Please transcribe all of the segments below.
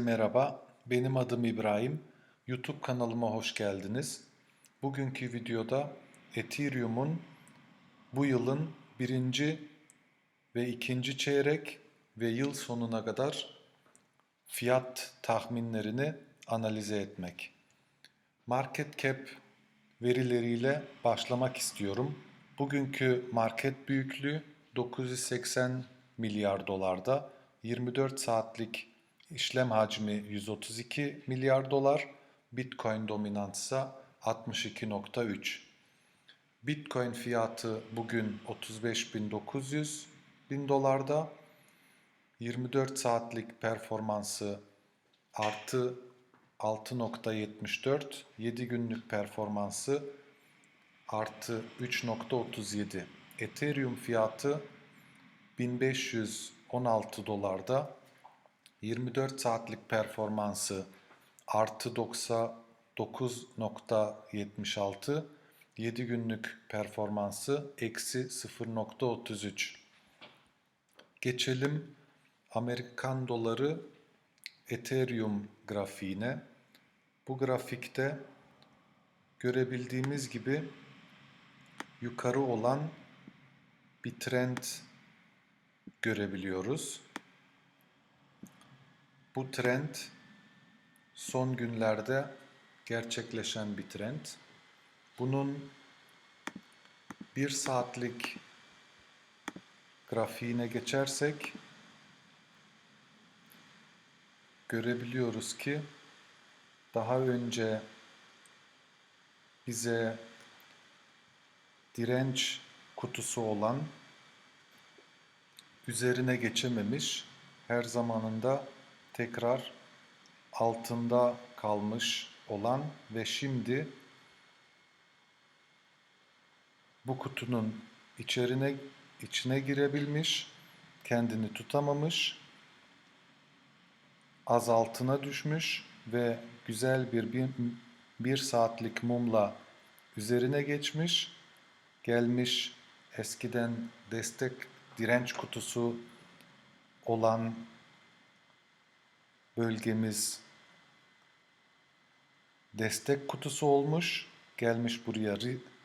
Merhaba, benim adım İbrahim. YouTube kanalıma hoş geldiniz. Bugünkü videoda Ethereum'un bu yılın birinci ve ikinci çeyrek ve yıl sonuna kadar fiyat tahminlerini analize etmek. Market cap verileriyle başlamak istiyorum. Bugünkü market büyüklüğü 980 milyar dolarda, 24 saatlik işlem hacmi 132 milyar dolar, Bitcoin dominansa 62.3. Bitcoin fiyatı bugün 35.900 bin dolarda, 24 saatlik performansı artı 6.74, 7 günlük performansı artı 3.37. Ethereum fiyatı 1516 dolarda, 24 saatlik performansı artı 99.76, 7 günlük performansı eksi 0.33. Geçelim Amerikan doları Ethereum grafiğine. Bu grafikte görebildiğimiz gibi yukarı olan bir trend görebiliyoruz. Bu trend son günlerde gerçekleşen bir trend. Bunun bir saatlik grafiğine geçersek görebiliyoruz ki daha önce bize direnç kutusu olan üzerine geçememiş her zamanında tekrar altında kalmış olan ve şimdi bu kutunun içerine içine girebilmiş, kendini tutamamış, az altına düşmüş ve güzel bir, bir bir saatlik mumla üzerine geçmiş, gelmiş eskiden destek direnç kutusu olan bölgemiz destek kutusu olmuş, gelmiş buraya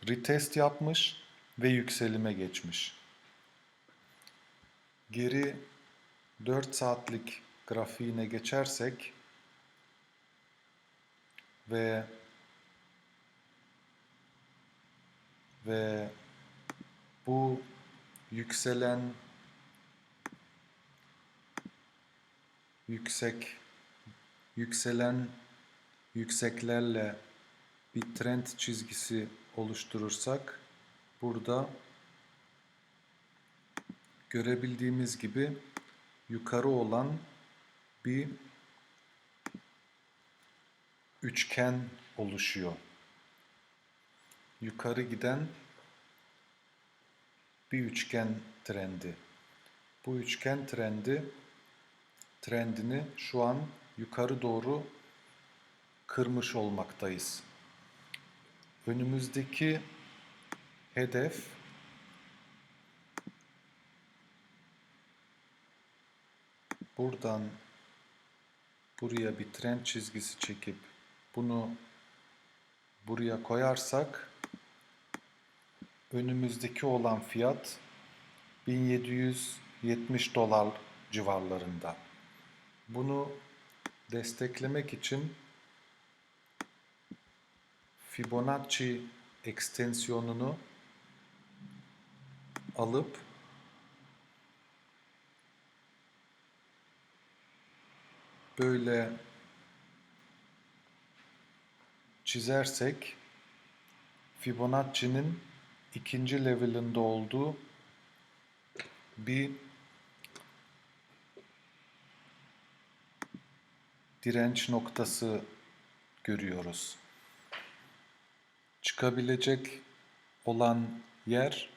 retest yapmış ve yükselime geçmiş. Geri 4 saatlik grafiğine geçersek ve ve bu yükselen yüksek yükselen yükseklerle bir trend çizgisi oluşturursak burada görebildiğimiz gibi yukarı olan bir üçgen oluşuyor. Yukarı giden bir üçgen trendi. Bu üçgen trendi trendini şu an yukarı doğru kırmış olmaktayız. Önümüzdeki hedef buradan buraya bir trend çizgisi çekip bunu buraya koyarsak önümüzdeki olan fiyat 1770 dolar civarlarında. Bunu desteklemek için Fibonacci ekstensiyonunu alıp böyle çizersek Fibonacci'nin ikinci level'ında olduğu bir direnç noktası görüyoruz. Çıkabilecek olan yer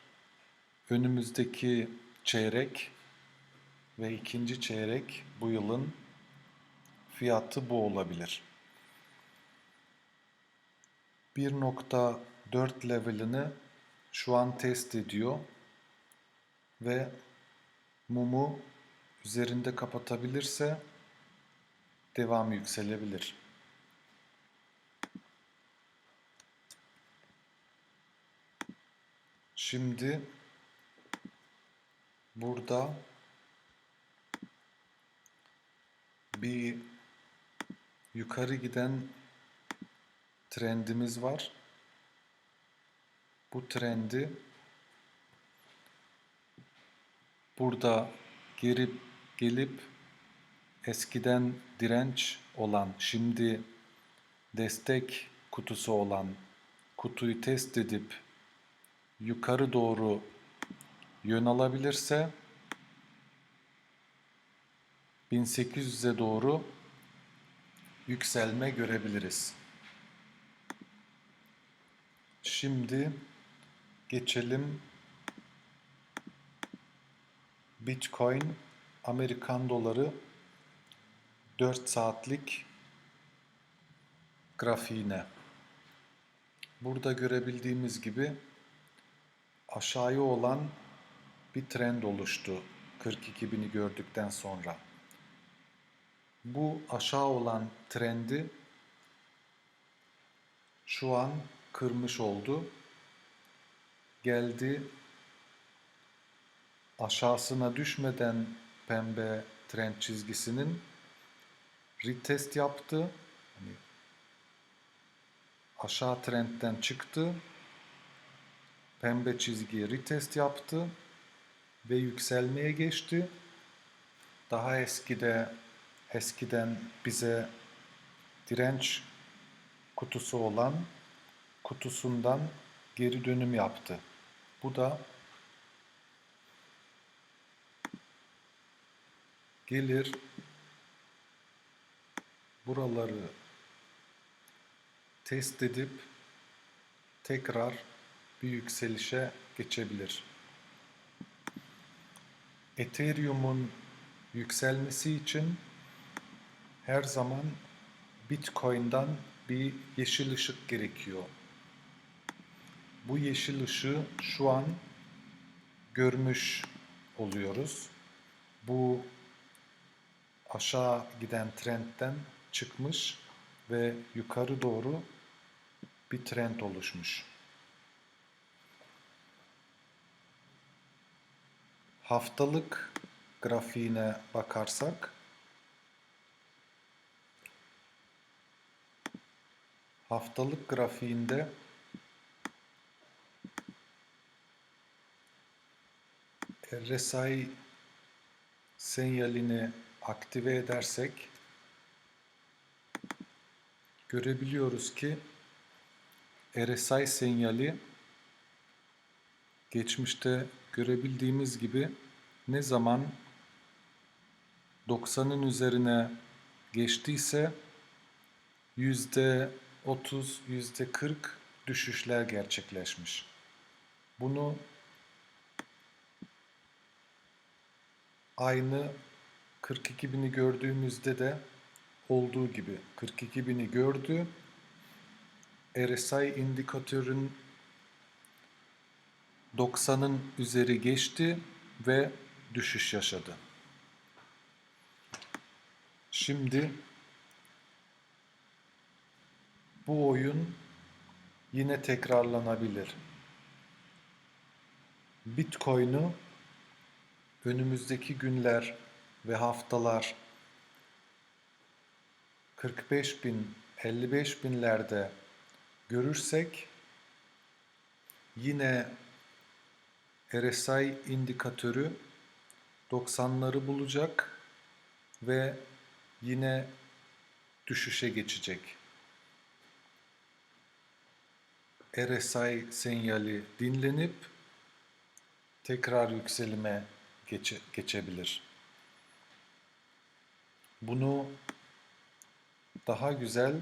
önümüzdeki çeyrek ve ikinci çeyrek bu yılın fiyatı bu olabilir. 1.4 levelini şu an test ediyor ve mumu üzerinde kapatabilirse devam yükselebilir. Şimdi burada bir yukarı giden trendimiz var. Bu trendi burada geri gelip eskiden direnç olan, şimdi destek kutusu olan kutuyu test edip yukarı doğru yön alabilirse 1800'e doğru yükselme görebiliriz. Şimdi geçelim Bitcoin, Amerikan doları 4 saatlik grafiğine. Burada görebildiğimiz gibi aşağıya olan bir trend oluştu 42 bini gördükten sonra. Bu aşağı olan trendi şu an kırmış oldu. Geldi aşağısına düşmeden pembe trend çizgisinin retest yaptı. Hani aşağı trendten çıktı. Pembe çizgiyi retest yaptı ve yükselmeye geçti. Daha eskide eskiden bize direnç kutusu olan kutusundan geri dönüm yaptı. Bu da gelir buraları test edip tekrar bir yükselişe geçebilir. Ethereum'un yükselmesi için her zaman Bitcoin'dan bir yeşil ışık gerekiyor. Bu yeşil ışığı şu an görmüş oluyoruz. Bu aşağı giden trendten çıkmış ve yukarı doğru bir trend oluşmuş. Haftalık grafiğine bakarsak haftalık grafiğinde RSI sinyalini aktive edersek görebiliyoruz ki RSI sinyali geçmişte görebildiğimiz gibi ne zaman 90'ın üzerine geçtiyse yüzde 30, yüzde 40 düşüşler gerçekleşmiş. Bunu aynı 42 bini gördüğümüzde de olduğu gibi 42 bini gördü. RSI indikatörün 90'ın üzeri geçti ve düşüş yaşadı. Şimdi bu oyun yine tekrarlanabilir. Bitcoin'u önümüzdeki günler ve haftalar 45 bin, 55 binlerde görürsek yine RSI indikatörü 90'ları bulacak ve yine düşüşe geçecek. RSI sinyali dinlenip tekrar yükselime geçe, geçebilir. Bunu daha güzel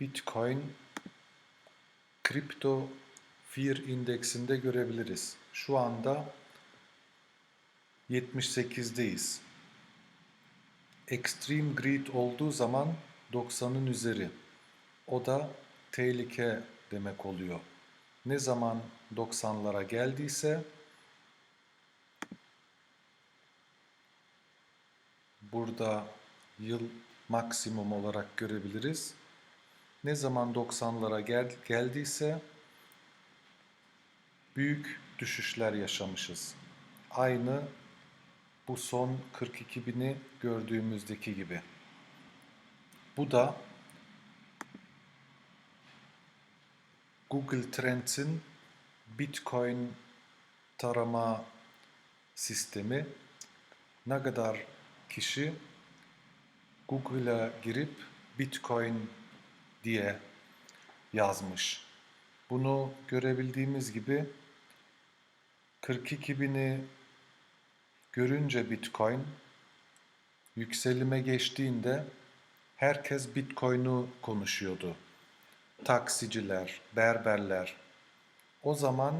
Bitcoin kripto Fear indeksinde görebiliriz. Şu anda 78'deyiz. Extreme Greed olduğu zaman 90'ın üzeri. O da tehlike demek oluyor. Ne zaman 90'lara geldiyse burada yıl maksimum olarak görebiliriz. Ne zaman 90'lara gel geldiyse büyük düşüşler yaşamışız. Aynı bu son 42 bini gördüğümüzdeki gibi. Bu da Google Trends'in Bitcoin tarama sistemi ne kadar kişi Google'a girip Bitcoin diye yazmış. Bunu görebildiğimiz gibi 42 bini görünce Bitcoin yükselime geçtiğinde herkes Bitcoin'u konuşuyordu. Taksiciler, berberler. O zaman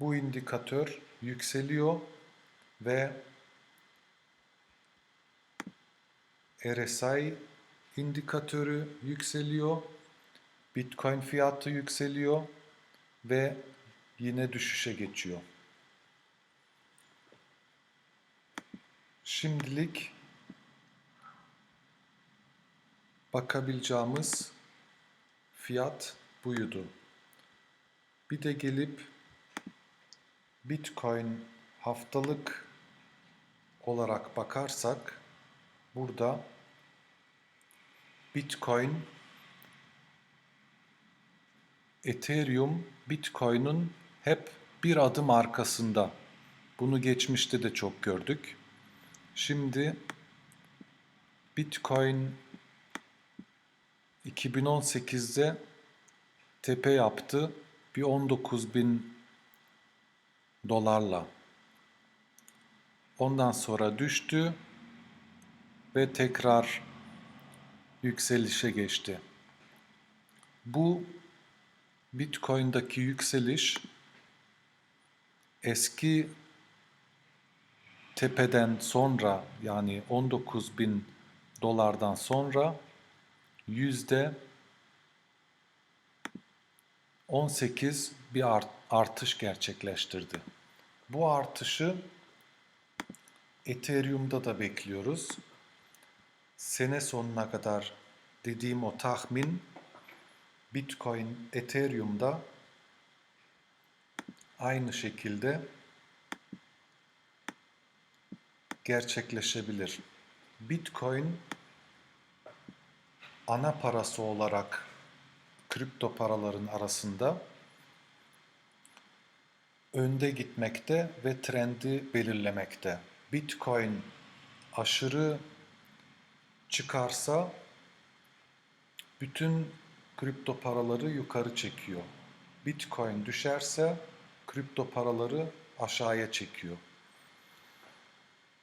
bu indikatör yükseliyor ve RSI indikatörü yükseliyor. Bitcoin fiyatı yükseliyor ve yine düşüşe geçiyor. Şimdilik bakabileceğimiz fiyat buydu. Bir de gelip Bitcoin haftalık olarak bakarsak burada Bitcoin Ethereum Bitcoin'in hep bir adım arkasında. Bunu geçmişte de çok gördük. Şimdi Bitcoin 2018'de tepe yaptı. Bir 19 bin dolarla. Ondan sonra düştü ve tekrar yükselişe geçti. Bu Bitcoin'daki yükseliş eski tepeden sonra yani 19 bin dolardan sonra yüzde 18 bir art, artış gerçekleştirdi. Bu artışı Ethereum'da da bekliyoruz. Sene sonuna kadar dediğim o tahmin Bitcoin, Ethereum'da aynı şekilde gerçekleşebilir. Bitcoin ana parası olarak kripto paraların arasında önde gitmekte ve trendi belirlemekte. Bitcoin aşırı çıkarsa bütün kripto paraları yukarı çekiyor. Bitcoin düşerse kripto paraları aşağıya çekiyor.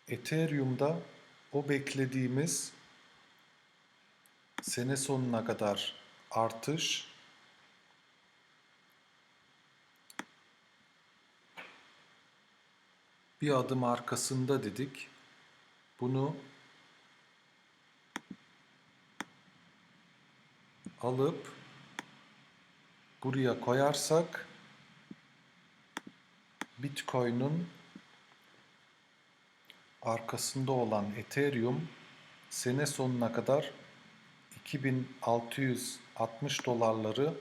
Ethereum'da o beklediğimiz sene sonuna kadar artış bir adım arkasında dedik. Bunu alıp buraya koyarsak Bitcoin'in arkasında olan Ethereum sene sonuna kadar 2660 dolarları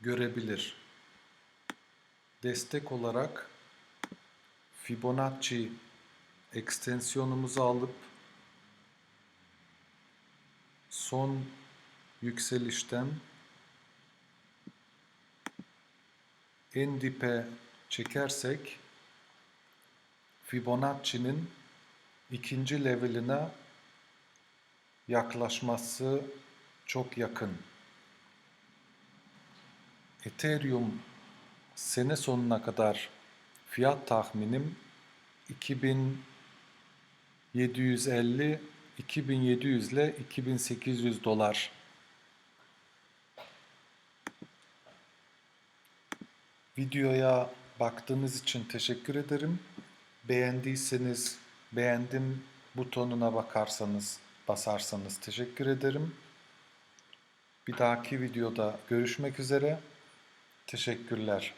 görebilir. Destek olarak Fibonacci ekstensiyonumuzu alıp son yükselişten en dipe çekersek Fibonacci'nin ikinci leveline yaklaşması çok yakın. Ethereum sene sonuna kadar fiyat tahminim 2750 2700 ile 2800 dolar. Videoya baktığınız için teşekkür ederim. Beğendiyseniz beğendim butonuna bakarsanız, basarsanız teşekkür ederim. Bir dahaki videoda görüşmek üzere. Teşekkürler.